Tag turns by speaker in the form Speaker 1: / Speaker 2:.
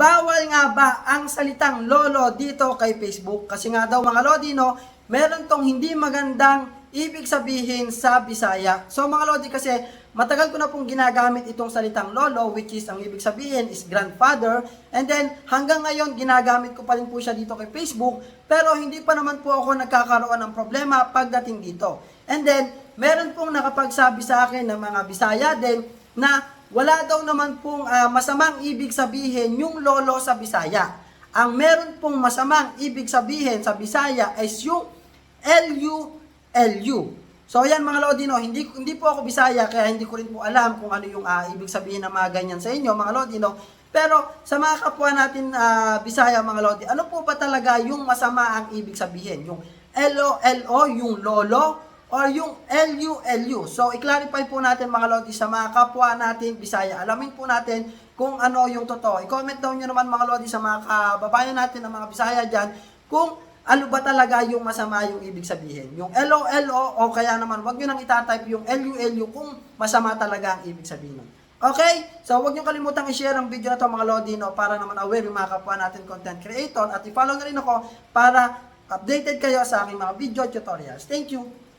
Speaker 1: bawal nga ba ang salitang lolo dito kay Facebook? Kasi nga daw mga lodi, no, meron tong hindi magandang ibig sabihin sa Bisaya. So mga lodi kasi matagal ko na pong ginagamit itong salitang lolo which is ang ibig sabihin is grandfather and then hanggang ngayon ginagamit ko pa rin po siya dito kay Facebook pero hindi pa naman po ako nagkakaroon ng problema pagdating dito. And then meron pong nakapagsabi sa akin ng mga Bisaya din na wala daw naman pong ah, masamang ibig sabihin yung lolo sa Bisaya. Ang meron pong masamang ibig sabihin sa Bisaya is yung L-U-L-U. So ayan mga Lodi, no, hindi, hindi po ako Bisaya kaya hindi ko rin po alam kung ano yung ah, ibig sabihin ng mga ganyan sa inyo mga Lodi. No? Pero sa mga kapwa natin ah, Bisaya mga Lodi, ano po ba talaga yung masama ang ibig sabihin? Yung L-O-L-O, yung lolo, or yung L-U-L-U. So, i-clarify po natin mga Lodi sa mga kapwa natin Bisaya. Alamin po natin kung ano yung totoo. I-comment down nyo naman mga Lodi sa mga kababayan natin ng mga Bisaya dyan kung ano ba talaga yung masama yung ibig sabihin. Yung L-O-L-O o kaya naman wag nyo nang itatype yung L-U-L-U kung masama talaga ang ibig sabihin. Okay? So, huwag niyo kalimutang i-share ang video na to mga Lodi no, para naman aware yung mga kapwa natin content creator at i-follow na rin ako para updated kayo sa aking mga video tutorials. Thank you!